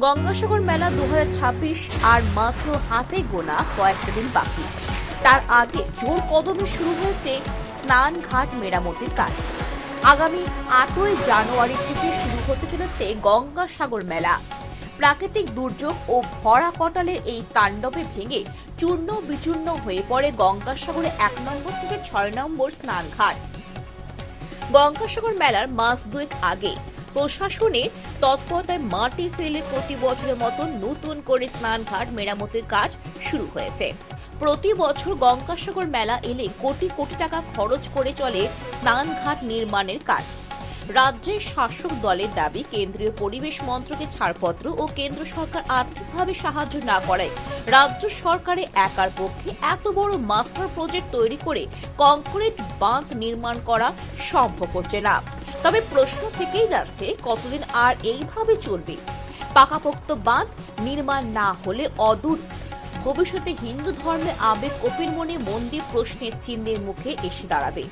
গঙ্গাসাগর মেলা দু হাজার ছাব্বিশ আর মাত্র হাতে গোনা কয়েকটা দিন বাকি। তার আগে জোর কদমে শুরু হয়েছে স্নান ঘাট মেরামতির কাজ। আগামী আটই জানুয়ারি থেকে শুরু হতে চলেছে গঙ্গাসাগর মেলা। প্রাকৃতিক দুর্যোগ ও ভরা কটালের এই তাণ্ডবে ভেঙে চূর্ণ বিচূর্ণ হয়ে পড়ে গঙ্গাসাগরে এক নম্বর থেকে ছয় নম্বর স্নানঘাট গঙ্গাসাগর মেলার মাস দুয়েক আগে প্রশাসনের তৎপরতায় মাটি ফেলে প্রতি বছরের মতো নতুন করে স্নানঘাট মেরামতির কাজ শুরু হয়েছে। প্রতি বছর গঙ্গাসাগর মেলা এলে কোটি কোটি টাকা খরচ করে চলে স্নানঘাট নির্মাণের কাজ। রাজ্যের শাসক দলের দাবি, কেন্দ্রীয় পরিবেশ মন্ত্রকের ছাড়পত্র ও কেন্দ্র সরকার আর্থিকভাবে সাহায্য না করায় রাজ্য সরকারে একার পক্ষে এত বড় মাস্টার প্রজেক্ট তৈরি করে কংক্রিট বাঁধ নির্মাণ করা সম্ভব হচ্ছে না। তবে প্রশ্ন থেকেই যাচ্ছে কতদিন আর এইভাবে চলবে। পাকাপোক্ত বাঁধ নির্মাণ না হলে অদূর। ভবিষ্যতে হিন্দু ধর্মে আবেগ কপির মনে মন্দির প্রশ্নের চিহ্নের মুখে এসে দাঁড়াবে।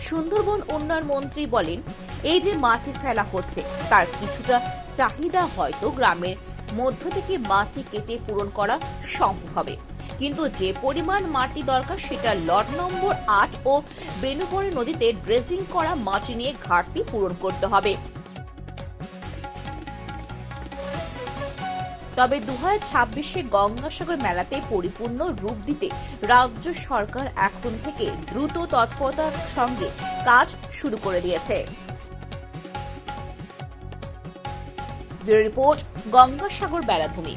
সুন্দরবন উন্নয়ন মন্ত্রী বলেন, এই যে মাটি ফেলা হচ্ছে, তার কিছুটা চাহিদা হয়তো গ্রামের মধ্য থেকে মাটি কেটে পূরণ করা সম্ভব হবে। কিন্তু যে পরিমাণ মাটি দরকার সেটা লট নম্বর আট ও বেনুবরে নদীতে ড্রেজিং করা মাটি নিয়ে ঘাটতি পূরণ করতে হবে। তবে দু হাজার ছাব্বিশে গঙ্গাসাগর মেলাতে পরিপূর্ণ রূপ দিতে রাজ্য সরকার এখন থেকে দ্রুত তৎপরতার সঙ্গে কাজ শুরু করে দিয়েছে। রিপোর্ট, গঙ্গাসাগর বেড়াভূমি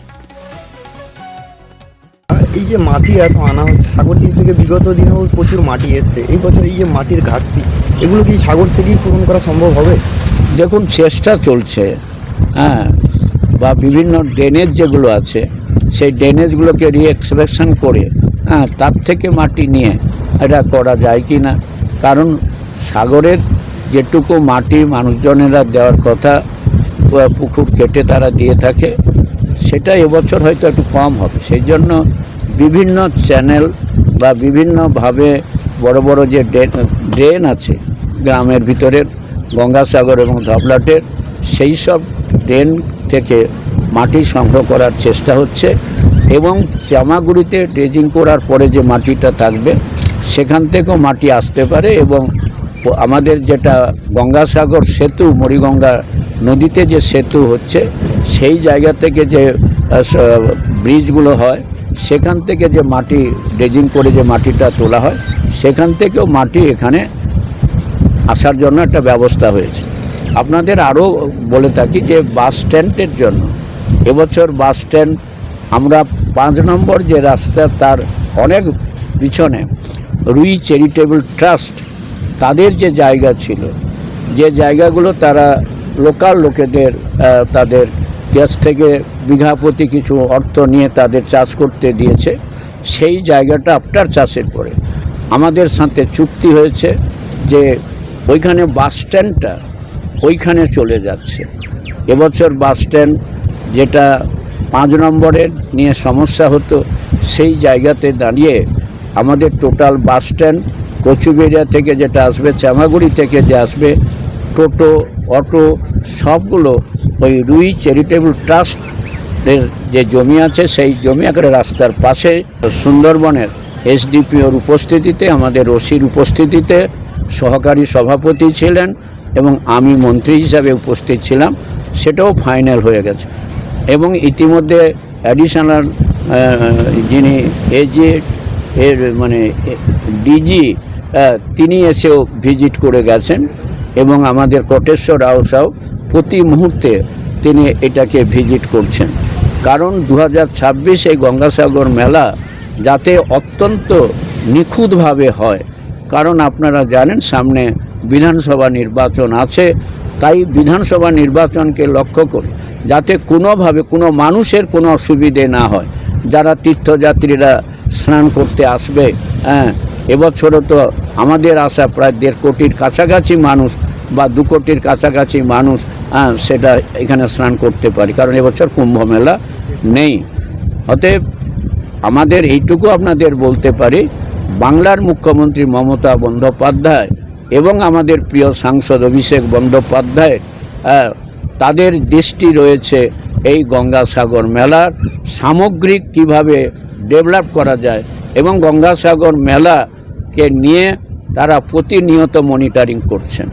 এই যে মাটি এত আনা হচ্ছে, সাগর দ্বীপ থেকে বিগত দিনেও প্রচুর মাটি এসছে। এই বছর এই যে মাটির ঘাটতি, এগুলো কি সাগর থেকেই পূরণ করা সম্ভব হবে? দেখুন, চেষ্টা চলছে হ্যাঁ বা বিভিন্ন ড্রেনেজ যেগুলো আছে, সেই ড্রেনেজগুলোকে রিএক্সপ্রেশন করে হ্যাঁ তার থেকে মাটি নিয়ে এটা করা যায় কি না? কারণ সাগরের যেটুকু মাটি মানুষজনেরা দেওয়ার কথা পুকুর কেটে তারা দিয়ে থাকে, সেটা এবছর হয়তো একটু কম হবে। সেই জন্য বিভিন্ন চ্যানেল বা বিভিন্নভাবে বড় বড় যে ড্রেন আছে গ্রামের ভিতরের গঙ্গাসাগর এবং ধবলাটের, সেই সব ড্রেন থেকে মাটি সংগ্রহ করার চেষ্টা হচ্ছে এবং চামাগুড়িতে ড্রেজিং করার পরে যে মাটিটা থাকবে, সেখান থেকেও মাটি আসতে পারে এবং আমাদের যেটা গঙ্গাসাগর সেতু, মরিগঙ্গা নদীতে যে সেতু হচ্ছে, সেই জায়গা থেকে যে ব্রিজগুলো হয় সেখান থেকে যে মাটি, ড্রেজিং করে যে মাটিটা তোলা হয়, সেখান থেকেও মাটি এখানে আসার জন্য একটা ব্যবস্থা হয়েছে। আপনাদের আরও বলে থাকি যে বাস স্ট্যান্ডের জন্য এবছর বাস স্ট্যান্ড আমরা পাঁচ নম্বর যে রাস্তা তার অনেক পিছনে রুই চ্যারিটেবল ট্রাস্ট, তাদের যে জায়গা ছিল, যে জায়গাগুলো তারা লোকাল লোকেদের তাদের কাছ থেকে বিঘা প্রতি কিছু অর্থ নিয়ে তাদের চাষ করতে দিয়েছে, সেই জায়গাটা আফটার চাষের পরে। আমাদের সাথে চুক্তি হয়েছে যে ওইখানে বাস স্ট্যান্ডটা ওইখানে চলে যাচ্ছে। এবছর বাস স্ট্যান্ড যেটা পাঁচ নম্বরের নিয়ে সমস্যা হতো, সেই জায়গাতে দাঁড়িয়ে আমাদের টোটাল বাস স্ট্যান্ড কচুবেড়িয়া থেকে যেটা আসবে, চামাগুড়ি থেকে যে আসবে, টোটো, অটো সবগুলো ওই রুই চ্যারিটেবল ট্রাস্টের যে জমি আছে, সেই জমি আকারে রাস্তার পাশে সুন্দরবনের এসডিপিওর উপস্থিতিতে, আমাদের ওসির উপস্থিতিতে সহকারী সভাপতি ছিলেন এবং আমি মন্ত্রী হিসাবে উপস্থিত ছিলাম, সেটাও ফাইনাল হয়ে গেছে। এবং ইতিমধ্যে অ্যাডিশনাল যিনি এজে এর মানে ডিজি তিনি এসেও ভিজিট করে গেছেন। এবং আমাদের কোটেশ্বর রাওসাও প্রতি মুহূর্তে তিনি এটাকে ভিজিট করছেন। কারণ দু হাজার ছাব্বিশ এই গঙ্গাসাগর মেলা যাতে অত্যন্ত নিখুঁতভাবে হয়, কারণ আপনারা জানেন সামনে বিধানসভা নির্বাচন আছে, তাই বিধানসভা নির্বাচনকে লক্ষ্য করে যাতে কোনোভাবে কোনো মানুষের কোনো অসুবিধে না হয়। যারা তীর্থযাত্রীরা স্নান করতে আসবে হ্যাঁ এবছরও তো আমাদের আশা প্রায় দেড় কোটির কাছাকাছি মানুষ বা দু কোটির কাছাকাছি মানুষ হ্যাঁ সেটা এখানে স্নান করতে পারি কারণ এবছর কুম্ভ মেলা নেই। অতএব আমাদের এইটুকু আপনাদের বলতে পারি বাংলার মুখ্যমন্ত্রী মমতা বন্দ্যোপাধ্যায় এবং আমাদের প্রিয় সাংসদ অভিষেক বন্দ্যোপাধ্যায় আহ, তাদের দৃষ্টি রয়েছে এই গঙ্গাসাগর মেলার সামগ্রিক কীভাবে ডেভেলপ করা যায় এবং গঙ্গাসাগর মেলাকে নিয়ে তারা প্রতিনিয়ত মনিটরিং করছেন।